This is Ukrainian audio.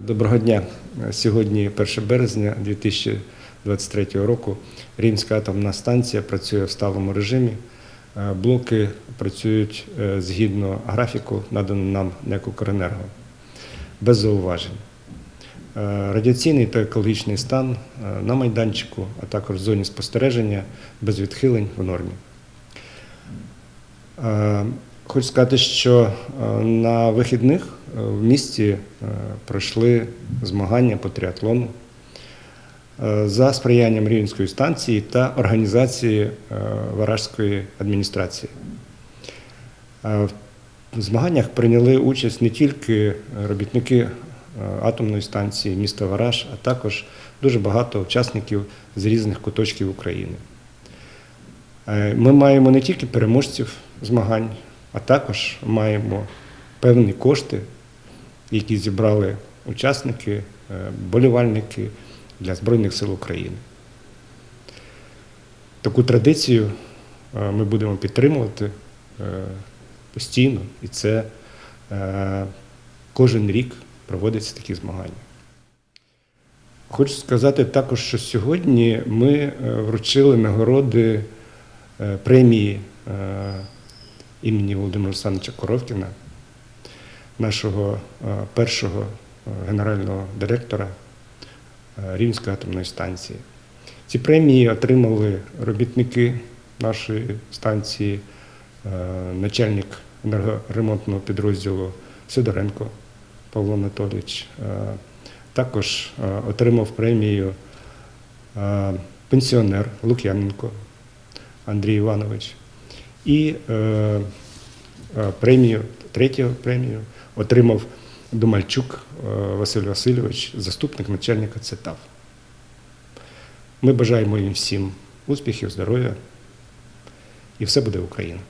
Доброго дня. Сьогодні 1 березня 2023 року. Рівнська атомна станція працює в сталому режимі. Е, Блоки працюють е, згідно графіку, наданого нам НЕК «Укренерго», без зауважень. Е, Радіаційний та екологічний стан на майданчику, а також в зоні спостереження без відхилень в нормі. Хочу сказати, що на вихідних в місті е, пройшли змагання по тріатлону е, за сприянням Рівненської станції та організації е, Варажської адміністрації. В змаганнях прийняли участь не тільки робітники атомної станції міста Вараж, а також дуже багато учасників з різних куточків України. Ми маємо не тільки переможців змагань, а також маємо певні кошти, які зібрали учасники, е, болівальники для Збройних сил України. Таку традицію е, ми будемо підтримувати е, постійно, і це кожен рік проводяться такі змагання. Хочу сказати також, що сьогодні ми вручили нагороди премії імені Володимира Олександровича Коровкіна, нашого е, першого е, генерального директора е, Рівнської атомної станції. Ці премії отримали робітники нашої станції, начальник енергоремонтного підрозділу Сидоренко Павло Анатолійович. Також отримав премію пенсіонер Лук'яненко Андрій Іванович. І премію, третю премію отримав Думальчук е, Василь Васильович, заступник начальника ЦЕТАВ. Ми бажаємо їм всім успіхів, здоров'я, і все буде Україна.